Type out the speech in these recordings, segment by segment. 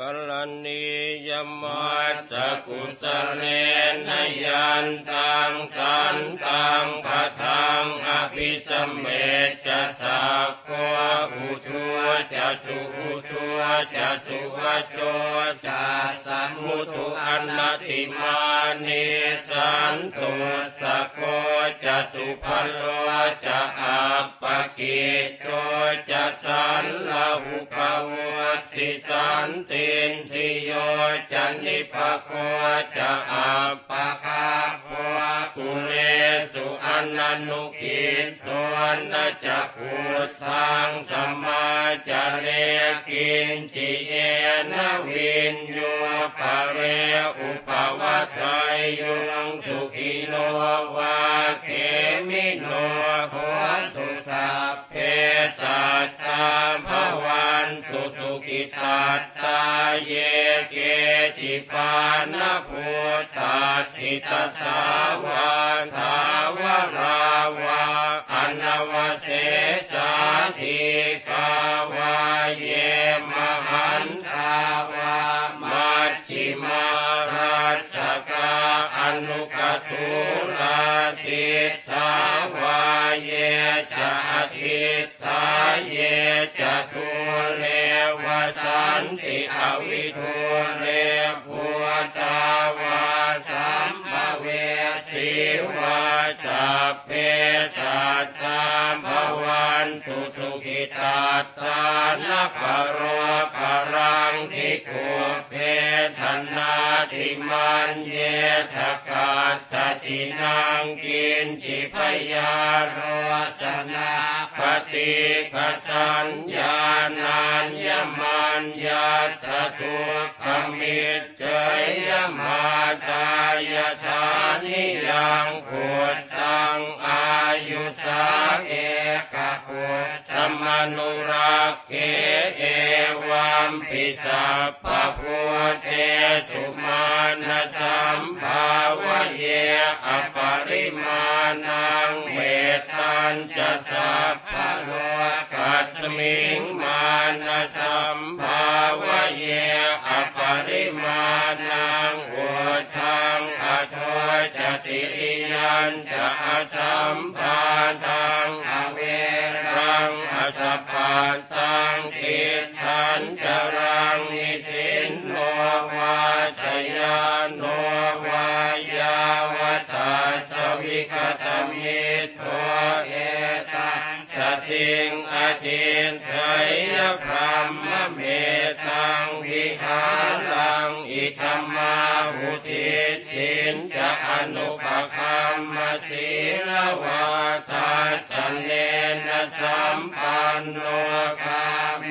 กัลนียมัตตกุสเลนยันตังสันตังปะทังอภิสเมจะสักขวาอุทัวจะสุอุทัวจะสุวโจจะสัมมุทุอันติมานิสันตุสโกจะสุภโลจะอัปปกิโจจะสันลาหุขวั ติสันตินสิโยจะนิปะโคจะอัปปะคาโคปุเรสุอนันนุกิจตวนจะพุทธังสมาจเรกินจิเยนวินโยปะเรอุปวัตไตยุงสุ จิปานพุทธาทิตสาวาทาวราวาอนวเสสาธิกาวาเยมหันตาวามัชชิมาราชกาอนุกตุลาทิทาวาเยจะทิทาเย วสันติอวิทุเลภูตาวาสัมภเวสีวาสัพเพ ตาตานักโรปรังทิขุเพธนาติมันเยทกาตตินังกินจิพยาโรสนาปฏิกสัญญานัญญมันยาสตุขมิจเจยมาตายธานิยังพุทธังอายุสา เอกพุทธมนุรักเกเอวัมปิสัพพะพุทเทสุมาณสัมภาวะเยอปริมาณังเมตัญจะสัพพะโลกัสมิงมาณสัมภาวะเยอปริมาณังอุทังอโทจติริยันจะอสัมปาทัง ตังทิทันจรังนิสินโนวาสยานโนวายาวตาสวิคตมิโทเอตังสติงอทินเถยพรหมเมตังวิหารังอิธรรมาหุทิทินจะอนุปคัมมศีลวาทาสเนนสัมปั โนคาเม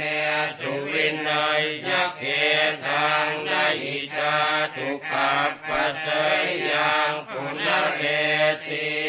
สุวินัยยักเอทางนอิจาตุขับปัสยังคุณเรติ